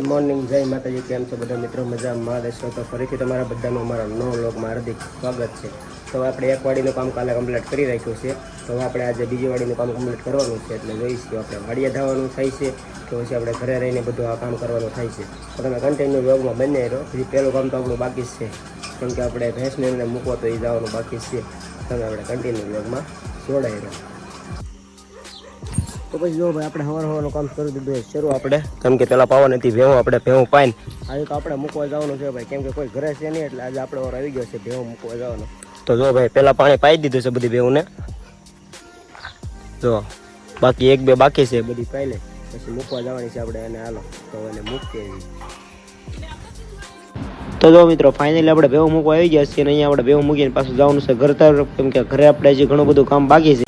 Morning જય માતાજી. કેમ છો બધા મિત્રો? મજામાં? રહેશો તો ફરીથી તમારા બધાનું અમારા નવ લોકમાં હાર્દિક સ્વાગત છે. તો આપણે એક વાડીનું કામ કાલે કમ્પ્લીટ કરી રાખ્યું છે. તો આપણે આજે બીજી વાડીનું કામ કમ્પ્લીટ કરવાનું છે, એટલે જોઈશું આપણે વાડીએ ધાવાનું થાય છે કે પછી આપણે ઘરે રહીને બધું આ કામ કરવાનું થાય છે. તો તમે કન્ટિન્યુ યોગમાં બંને રહો. પછી પહેલું કામ તો આપણું બાકી છે. કેમ કે આપણે ભેંસને એમને મૂકવો તો એ જવાનું બાકી છે. તમે આપણે કન્ટિન્યુ યોગમાં જોડાઈ રહો. તો પછી જો ભાઈ આપણે હવાર હવાનું કામ કરી દીધું શરૂ આપણે. કેમ કે પેલા પાવા નથી ભેવું આપણે ભેવું પાઈને. આજે તો આપણે મૂકવા જવાનું છે ભાઈ કેમ કે કોઈ ઘરે છે નહીં એટલે આજે આપણે વાર આવી ગયો છે ભેવું મૂકવા જવાનો. તો જો ભાઈ પેલા પાણી પાઈ દીધું છે બધી ભેવુંને જો બાકી એક બે બાકી છે બધી પાઈ લે. પછી મૂકવા જવાની છે આપણે એને હાલો તો એને મૂકીએ તો જો મિત્રો ફાઇનલી આપણે ભેવું મૂકવા આવી ગયા છીએ અને અહીંયા આપણે ભેવું મૂકીને પાછું જવાનું છે ઘર તરફ. કેમ કે ઘરે આપણે હજી ઘણું બધું કામ બાકી છે.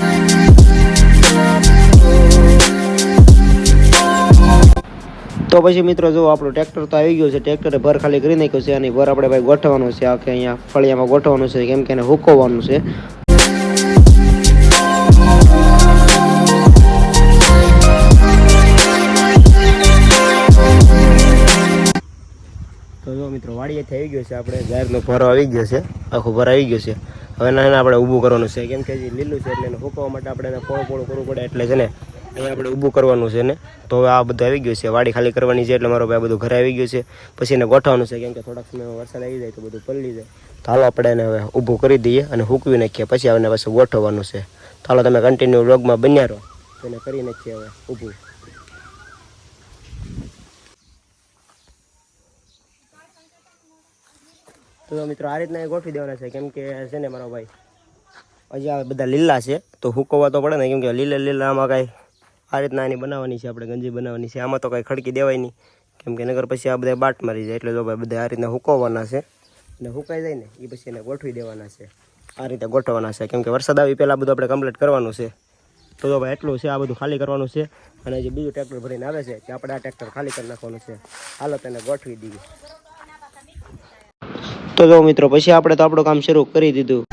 તો પછી મિત્રો જો આપણું ટ્રેક્ટર તો આવી ગયું છે ટ્રેક્ટરે ભર ખાલી કરી નાખ્યું છે અને ભર આપણે ભાઈ ગોઠવવાનું છે, આખે અહીંયા ફળિયામાં ગોઠવવાનું છે, કેમ કે એને હુકવવાનું છે. તો જો મિત્રો, વાડીએથી આવી ગયો છે આપણે. જાહેરનો ભરો આવી ગયો છે, આખો ભર આવી ગયો છે. હવે એને આપણે ઊભું કરવાનું છે, કેમ કે લીલું છે એટલે એને હુકવવા માટે આપણે એને પોળું પોળું કરવું પડે એટલે છે ને અહીંયા આપણે ઊભું કરવાનું છે ને તો હવે આ બધું આવી ગયું છે. વાડી ખાલી કરવાની છે એટલે મારો ભાઈ બધું ઘરે આવી ગયું છે. પછી એને ગોઠવવાનું છે કેમ કે થોડાક સમયમાં વરસાદ આવી જાય તો બધું પલળી જાય. તો હાલો આપણે એને હવે ઊભું કરી દઈએ અને હૂકવી નાખીએ. પછી આવીને પાછું ગોઠવવાનું છે. તો હાલો તમે કન્ટિન્યુ વ્લોગમાં બન્યા રહો. એને કરી નાખીએ હવે ઊભું. તો મિત્રો આ રીતના ગોઠવી દેવાના છે. કેમ કે છે ને મારો ભાઈ, હજી આ બધા લીલા છે. તો હુકવવા તો પડે ને, કેમ કે લીલા લીલામાં કાંઈ આ રીતના એની બનાવવાની છે, આપણે ગંજી બનાવવાની છે. આમાં તો કાંઈ ખડકી દેવાય નહીં. કેમ કે નગર પછી આ બધા બાટ મારી જાય, એટલે જો ભાઈ બધા આ રીતના હુકવવાના છે. અને હુકાઈ જાય ને એ પછી એને ગોઠવી દેવાના છે. આ રીતે ગોઠવવાના છે. કેમ કે વરસાદ આવી પહેલાં બધું આપણે કમ્પ્લીટ કરવાનું છે. તો જો ભાઈ એટલું છે, આ બધું ખાલી કરવાનું છે. અને જે બીજું ટ્રેક્ટર ભરીને આવે છે કે આપણે આ ટ્રેક્ટર ખાલી કરી નાખવાનું છે. હાલો તેને ગોઠવી દઈએ. તો જો મિત્રો, પછી આપણે તો આપણું કામ શરૂ કરી દીધું.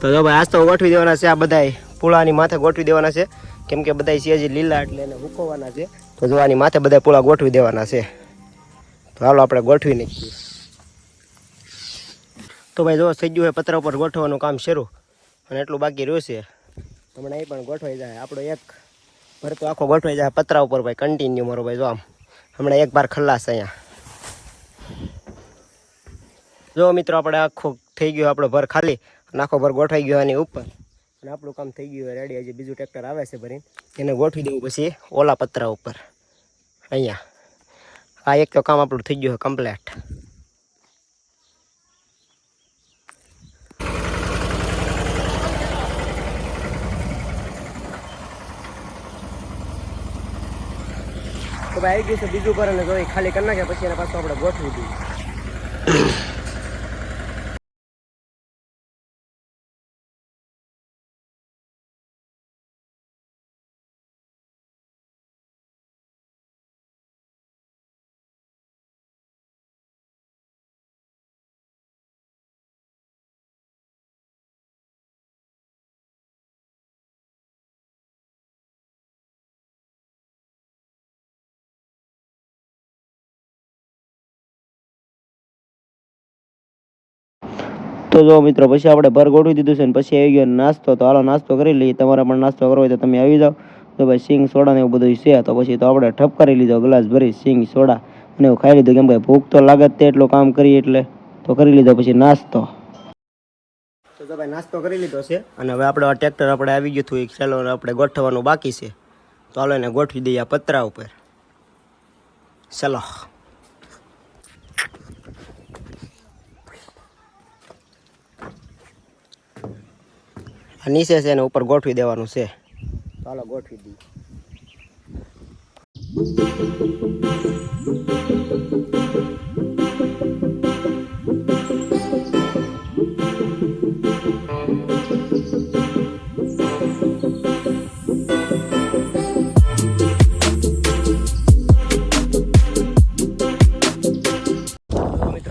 તો જો ભાઈ, આજ તો ગોઠવી દેવાના છે આ બધાય. પૂળાની માથે ગોઠવી દેવાના છે. કેમ કે બધાય છે હજી લીલા એટલે એને હુકવવાના છે. તો જો આની માથે બધા પૂળા ગોઠવી દેવાના છે. તો હાલો આપણે ગોઠવી નાખીએ. તો ભાઈ, જો થઈ ગયું પતરા ઉપર ગોઠવવાનું કામ શરૂ. અને એટલું બાકી રહ્યું છે. હમણાં એ પણ ગોઠવાઈ જાય. આપણો એક ભર તો આખો ગોઠવાઈ જાય પતરા ઉપર ભાઈ કન્ટિન્યુ મારો ભાઈ, જો આમ. હમણાં એક બાર ખલ્લાસ અહીંયા. જો મિત્રો, આપણે આખું થઈ ગયું આપણો ભર ખાલી. અને આખો ભર ગોઠવાઈ ગયો એની ઉપર. અને આપણું કામ થઈ ગયું. રેડી આજે બીજું ટ્રેક્ટર આવે છે ભરીને. એને ગોઠવી દેવું પછી ઓલા પતરા ઉપર. અહીંયા. આ એક તો કામ આપણું થઈ ગયું છે કમ્પ્લેટ તો ભાઈ આવી ગયું છે બીજું પર અને ખાલી કરી નાખ્યા પછી એને પાછું આપણે ગોઠવી દઈએ. તો જો મિત્રો, પછી આપણે ભર ગોઠવી દીધું છે ને પછી આવી ગયો નાસ્તો, તો હાલો નાસ્તો કરી લઈએ. તમારે પણ નાસ્તો કરવો હોય તો તમે આવી જાઓ. તો ભાઈ સિંગ સોડા ને એવું બધું છે. તો પછી તો આપણે ઠપ કરી લીધો ગ્લાસ ભરી સિંગ સોડા અને એવું ખાઈ લીધું. કેમ કે ભૂખ તો લાગે જ તે એટલું કામ કરીએ એટલે તો કરી લીધો પછી નાસ્તો. તો તો ભાઈ નાસ્તો કરી લીધો છે અને હવે આપણે ટ્રેક્ટર આપણે આવી ગયું હતું, એક ચાલો આપણે ગોઠવવાનું બાકી છે. તો હાલો એને ગોઠવી દઈએ પતરા ઉપર. ચલો. આ નીચે છે એને ઉપર ગોઠવી દેવાનું છે. ચાલો ગોઠવી દઈએ.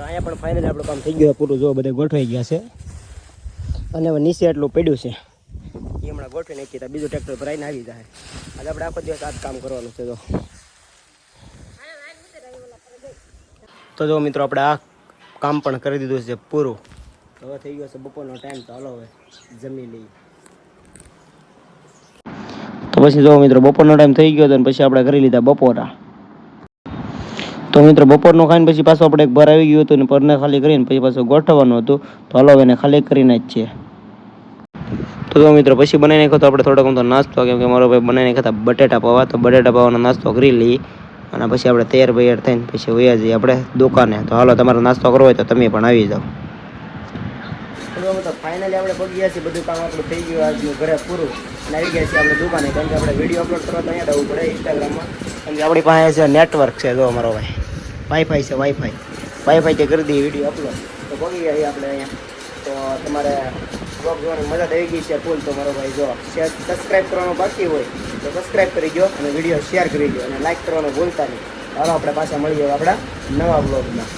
અહીંયા પણ ફાઇનલ આપણું કામ થઈ ગયું પૂરું જો બધે ગોઠવાઈ ગયા છે. અને હવે નીચે એટલું પડ્યું છે. એ હમણાં ગોઠવી નાખીએ તો બીજું ટ્રેક્ટર ભરાઈને આવી જાય. આજે આપણે આખો દિવસ આ જ કામ કરવાનું છે તો તો જો મિત્રો, આપણે આ કામ પણ કરી દીધું છે પૂરું. હવે થઈ ગયો છે બપોરનો ટાઈમ તો હાલો હવે જમી લઈએ. તો પછી જો મિત્રો, બપોરનો ટાઈમ થઈ ગયો હતો પછી આપણે કરી લીધા બપોરા. તો મિત્રો, બપોરનું ખાઈને પછી પાછું આપણે એક ભર આવી ગયું હતું ને પરને ખાલી કરીને પછી પાછું ગોઠવવાનું હતું. તો હલો એને ખાલી કરીને જ છે. તો જો મિત્રો, પછી બનાવી નાખ્યો આપણે થોડોક તો નાસ્તો, કેમ કે મારો ભાઈ બનાવી નાખ્યા બટેટા પાવા. તો બટેટા પૌવાનો નાસ્તો કરી લઈએ અને પછી આપણે તૈયાર બૈયાર થઈને પછી વયા જઈએ આપણે દુકાને. તો હાલો, તમારો નાસ્તો કરવો હોય તો તમે પણ આવી જાઓ. ફાઇનલી આપણે પાસે નેટવર્ક છે, જો અમારો ભાઈ. વાઈફાઈ છે વાઈફાઈ વાઈફાઈ તે કરી દઈએ વીડિયો અપલોડ તો પગી ગયા આપણે અહીંયા. તો તમારે બ્લોગ જોવાની મજા આવી ગઈ છે ફૂલ તો મારો ભાઈ જો શેર સબસ્ક્રાઈબ કરવાનું બાકી હોય, તો સબસ્ક્રાઈબ કરી દો અને વીડિયો શેર કરી દો અને લાઈક કરવાનું ભૂલતા નહીં. હાલો, આપણે પાછા મળીએ આપણા નવા બ્લોગમાં